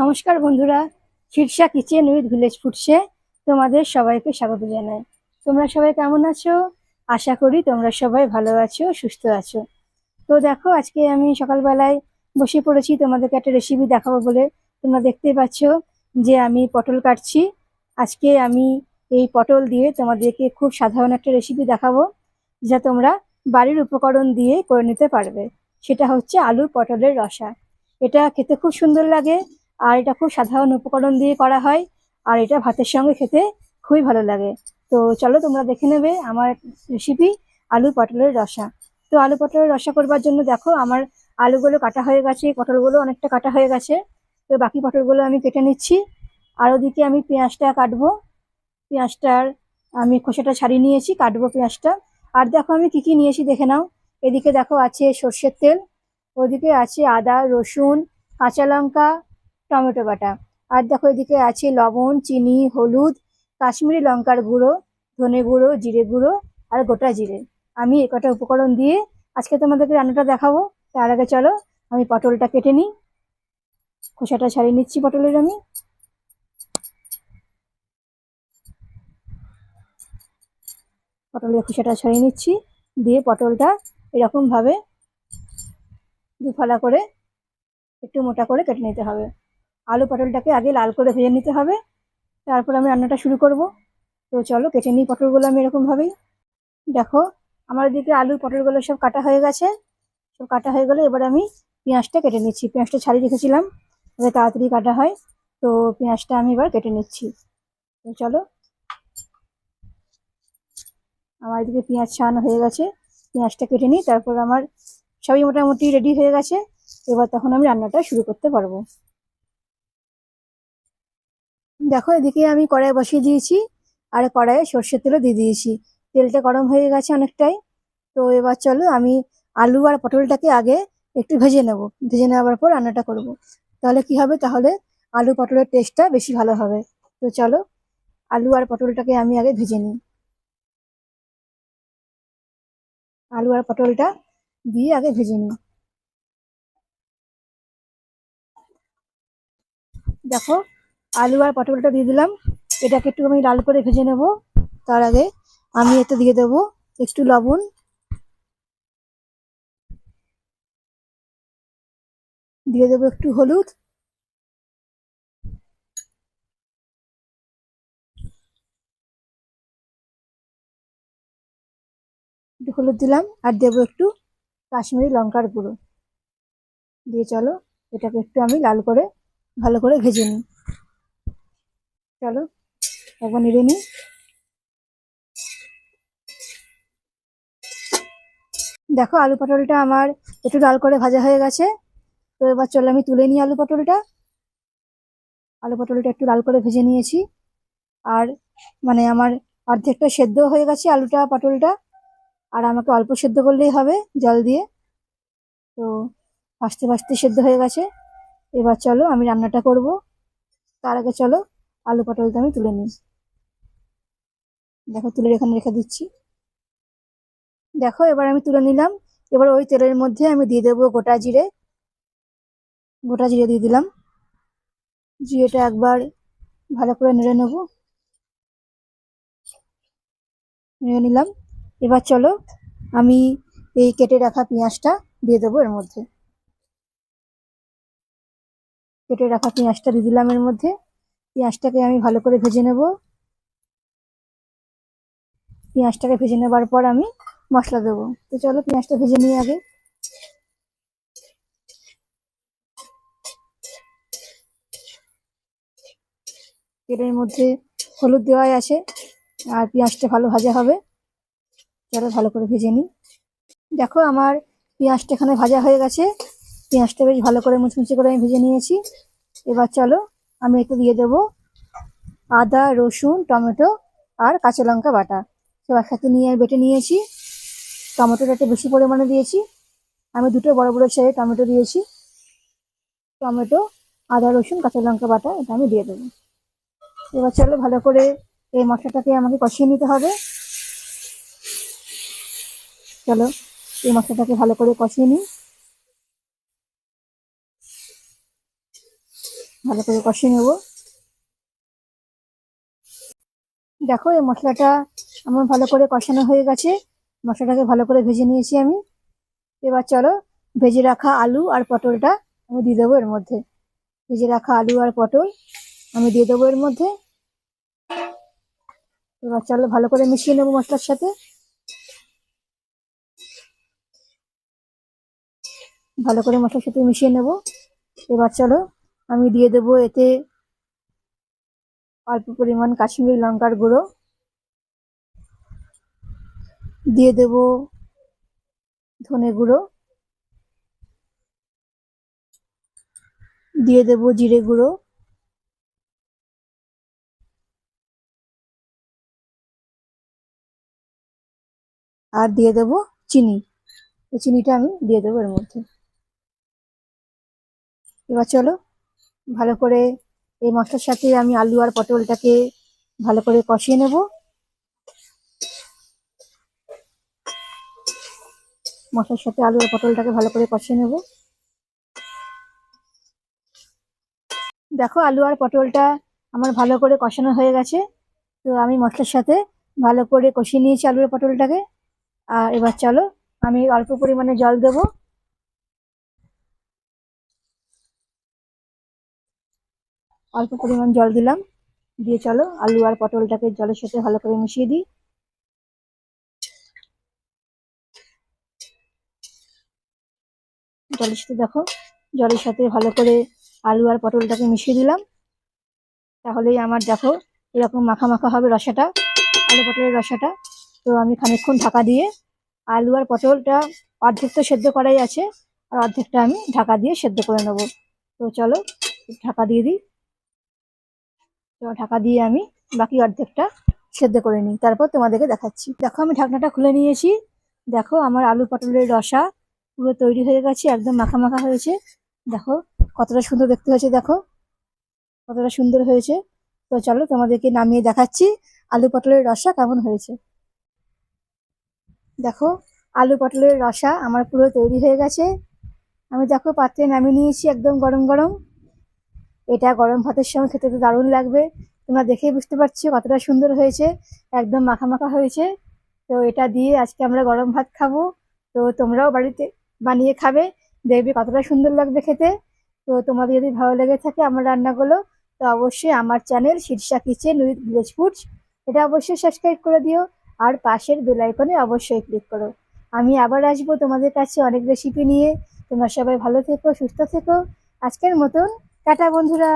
নমস্কার বন্ধুরা Shirsha kitchen with village ফুডসে তোমাদের সবাইকে স্বাগত জানাই। তোমরা সবাই কেমন আছো? আশা করি তোমরা সবাই ভালো আছো, সুস্থ আছো। তো দেখো, আজকে আমি সকালবেলায় বসে পড়েছি, তোমাদেরকে একটা রেসিপি দেখাবো বলে। তোমরা দেখতেই পাচ্ছ যে আমি পটল কাটছি। আজকে আমি এই পটল দিয়ে তোমাদেরকে খুব সাধারণ একটা রেসিপি দেখাবো, যা তোমরা বাড়ির উপকরণ দিয়ে করে নিতে পারবে। সেটা হচ্ছে আলু পটলের রসা। এটা খেতে খুব সুন্দর লাগে আর এটা খুব সাধারণ উপকরণ দিয়ে করা হয়, আর এটা ভাতের সঙ্গে খেতে খুবই ভালো লাগে। তো চলো তোমরা দেখে নেবে আমার রেসিপি আলু পটলের রসা। তো আলু পটলের রসা করবার জন্য দেখো আমার আলুগুলো কাটা হয়ে গেছে, পটলগুলো অনেকটা কাটা হয়ে গেছে। তো বাকি পটলগুলো আমি কেটে নিচ্ছি। আর ওদিকে আমি পেঁয়াজটা কাটবো। পেঁয়াজটার আমি খোসাটা ছাড়িয়ে নিয়েছি, কাটবো পেঁয়াজটা। আর দেখো আমি কি কি নিয়েছি দেখে নাও। এদিকে দেখো আছে সর্ষের তেল, ওদিকে আছে আদা, রসুন, কাঁচা লঙ্কা টমেটো বাটা। আর দেখো এদিকে আছে লবণ, চিনি, হলুদ, কাশ্মীরি লঙ্কার গুঁড়ো, ধনে গুঁড়ো, জিরে গুঁড়ো আর গোটা জিরে। আমি কটা উপকরণ দিয়ে আজকে তোমাদেরকে রান্নাটা দেখাবো। তার আগে চলো, আমি পটলটা কেটে নিই। খোসাটা ছাড়িয়ে নিচ্ছি পটলের আমি। পটলের খোসাটা ছাড়িয়ে নিচ্ছি। দিয়ে পটলটা এরকমভাবে দুফালা করে একটু মোটা করে কেটে নিতে হবে। আলু পটলটাকে আগে লাল করে ভেজে নিতে হবে। তারপর আমি রান্নাটা শুরু করব। তো চলো কেটে নিই পটলগুলো আমি এরকমভাবেই। দেখো, আমার দিকে আলু পটলগুলো সব কাটা হয়ে গেছে। সব কাটা হয়ে গেলে এবার আমি পেঁয়াজটা কেটে নিচ্ছি। পেঁয়াজটা ছাড়িয়ে রেখেছিলাম, যাতে তাড়াতাড়ি কাটা হয়। তো পেঁয়াজটা আমি এবার কেটে নিচ্ছি। তো চলো। আমার এদিকে পেঁয়াজ ছাড়ানো হয়ে গেছে। পেঁয়াজটা কেটে নিই, তারপর আমার সবই মোটামুটি রেডি হয়ে গেছে। এবার তখন আমি রান্নাটা শুরু করতে পারব। দেখো, এদিকে আমি কড়াই বসিয়ে দিয়েছি, আর কড়াইয়ে সর্ষের তেলও দিয়ে দিয়েছি। তেলটা গরম হয়ে গেছে অনেকটাই। তো এবার চলো আমি আলু আর পটলটাকে আগে একটু ভেজে নেব। ভেজে নেওয়ার পর রান্নাটা করব। তাহলে কি হবে? তাহলে আলু পটলের টেস্টটা বেশি ভালো হবে। তো চলো, আলু আর পটলটাকে আমি আগে ভেজে নিই। আলু আর পটলটা দিয়ে আগে ভেজে নিই। দেখো আলু আর পটলটা দিয়ে দিলাম। এটাকে একটু আমি লাল করে ভেজে নেব। তার আগে আমি এতে দিয়ে দেবো একটু লবণ। দিয়ে দেবো একটু হলুদ। হলুদ দিলাম আর দেবো একটু কাশ্মীরি লঙ্কার গুঁড়ো। দিয়ে চলো, এটাকে একটু আমি লাল করে, ভালো করে ভেজে নিই। চলো, একবার নেড়ে নিই। দেখো, আলু পটলটা আমার একটু লাল করে ভাজা হয়ে গেছে। তো এবার চলো, আমি তুলে নিই আলু পটলটা। আলু পটলটা একটু লাল করে ভেজে নিয়েছি। আর মানে আমার অর্ধেকটা সেদ্ধ হয়ে গেছে আলুটা, পটলটা। আর আমাকে অল্প সেদ্ধ করলেই হবে জল দিয়ে। তো ভাজতে ভাজতে সেদ্ধ হয়ে গেছে। এবার চলো, আমি রান্নাটা করব। তার আগে চলো আলু পটলটা আমি তুলে নিই। দেখো তুলে এখানে রেখে দিচ্ছি। দেখো, এবার আমি তুলে নিলাম। এবার ওই তেলের মধ্যে আমি দিয়ে দেবো গোটা জিরে। গোটা জিরে দিয়ে দিলাম। জিরেটা একবার ভালো করে নেড়ে নেব। নেড়ে নিলাম। এবার চলো, আমি এই কেটে রাখা পেঁয়াজটা দিয়ে দেবো এর মধ্যে। কেটে রাখা পেঁয়াজটা দিয়ে দিলাম এর মধ্যে। পেঁয়াজটাকে আমি ভালো করে ভেজে নেব। পেঁয়াজটাকে ভেজে নেবার পর আমি মশলা দেবো। তো চলো পেঁয়াজটা ভেজে নিই আগে। তেলের মধ্যে হলুদ দেওয়াই আছে, আর পেঁয়াজটা ভালো ভাজা হবে। চলো ভালো করে ভেজে নিই। দেখো আমার পেঁয়াজটা এখানে ভাজা হয়ে গেছে। পেঁয়াজটা বেশ ভালো করে মুচমুচি করে আমি ভেজে নিয়েছি। এবার চলো আমি এতে দিয়ে দেবো আদা, রসুন, টমেটো আর কাঁচা লঙ্কা বাটা। সব একসাথে নিয়ে বেটে নিয়েছি। টমেটোটা একটু বেশি পরিমাণে দিয়েছি। আমি দুটো বড় বড় সাইজের টমেটো দিয়েছি। টমেটো, আদা, রসুন, কাঁচা লঙ্কা বাটা, এটা আমি দিয়ে দেবো। এবার চলো ভালো করে এই মশলাটাকে আমাকে কষিয়ে নিতে হবে। চলো এই মশলাটাকে ভালো করে কষিয়ে নিই। ভালো করে কষিয়ে নেব। দেখো, এই মশলাটা আমার ভালো করে কষানো হয়ে গেছে। মশলাটাকে ভালো করে ভেজে নিয়েছি আমি। এবার চলো, ভেজে রাখা আলু আর পটলটা আমি দিয়ে দেবো এর মধ্যে। ভেজে রাখা আলু আর পটল আমি দিয়ে দেবো এর মধ্যে। এবার চলো, ভালো করে মিশিয়ে নেব মশলার সাথে। ভালো করে মশলার সাথে মিশিয়ে নেব। এবার চলো আমি দিয়ে দেবো এতে অল্প পরিমাণ কাশ্মীরি লঙ্কার গুঁড়ো। দিয়ে দেব ধনে গুঁড়ো। দিয়ে দেব জিরে গুঁড়ো। আর দিয়ে দেব চিনি। চিনিটা আমি দিয়ে দেবো এর মধ্যে। এবার চলো ভালো করে এই মশলার সাথে আমি আলু আর পটলটাকে ভালো করে কষিয়ে নেব। মশলার সাথে আলু আর পটলটাকে ভালো করে কষিয়ে নেব। দেখো, আলু আর পটলটা আমার ভালো করে কষানো হয়ে গেছে। তো আমি মশলার সাথে ভালো করে কষিয়ে নিয়েছি আলু আর পটলটাকে। আর এবার চলো, আমি অল্প পরিমাণে জল দেবো। অল্প পরিমাণ জল দিলাম। দিয়ে চলো, আলু আর পটলটাকে জলের সাথে ভালো করে মিশিয়ে দিই। জলের সাথে দেখো, জলের সাথে ভালো করে আলু আর পটলটাকে মিশিয়ে দিলাম। তাহলেই আমার দেখো, এরকম মাখা মাখা হবে রসাটা, আলু পটলের রসাটা। তো আমি খানিকক্ষণ ঢাকা দিয়ে আলু আর পটলটা অর্ধেক তো সেদ্ধ করাই আছে, আর অর্ধেকটা আমি ঢাকা দিয়ে সেদ্ধ করে নেব। তো চলো, ঢাকা দিয়ে দিই। তো ঢাকা দিয়ে আমি বাকি অর্ধেকটা সেদ্ধ করে নিই। তারপর তোমাদেরকে দেখাচ্ছি। দেখো আমি ঢাকনাটা খুলে নিয়েছি। দেখো আমার আলু পটলের রসা পুরো তৈরি হয়ে গেছে, একদম মাখা মাখা হয়েছে। দেখো কতটা সুন্দর দেখতে হয়েছে, দেখো। কতটা সুন্দর হয়েছে। তো চলো তোমাদেরকে নামিয়ে দেখাচ্ছি আলু পটলের রসা কেমন হয়েছে। দেখো আলু পটলের রসা আমার পুরো তৈরি হয়ে গেছে। আমি দেখো পাত্রে নামিয়ে নিয়েছি একদম গরম গরম। এটা গরম ভাতের সঙ্গে খেতে তো দারুণ লাগবে। তোমরা দেখেই বুঝতে পারছ কতটা সুন্দর হয়েছে, একদম মাখা হয়েছে। তো এটা দিয়ে আজকে আমরা গরম ভাত খাব। তো তোমরাও বাড়িতে বানিয়ে খাবে, দেখবে কতটা সুন্দর লাগবে খেতে। তো তোমাদের যদি ভালো লেগে থাকে আমার রান্নাগুলো, তো অবশ্যই আমার channel Shirsha kitchen with village foods, এটা অবশ্যই সাবস্ক্রাইব করে দিও। আর পাশের বেলাইকনে অবশ্যই ক্লিক করো। আমি আবার আসব তোমাদের কাছে অনেক রেসিপি নিয়ে। তোমরা সবাই ভালো থেকো, সুস্থ থেকো। আজকের মতন টাটা বন্ধুরা।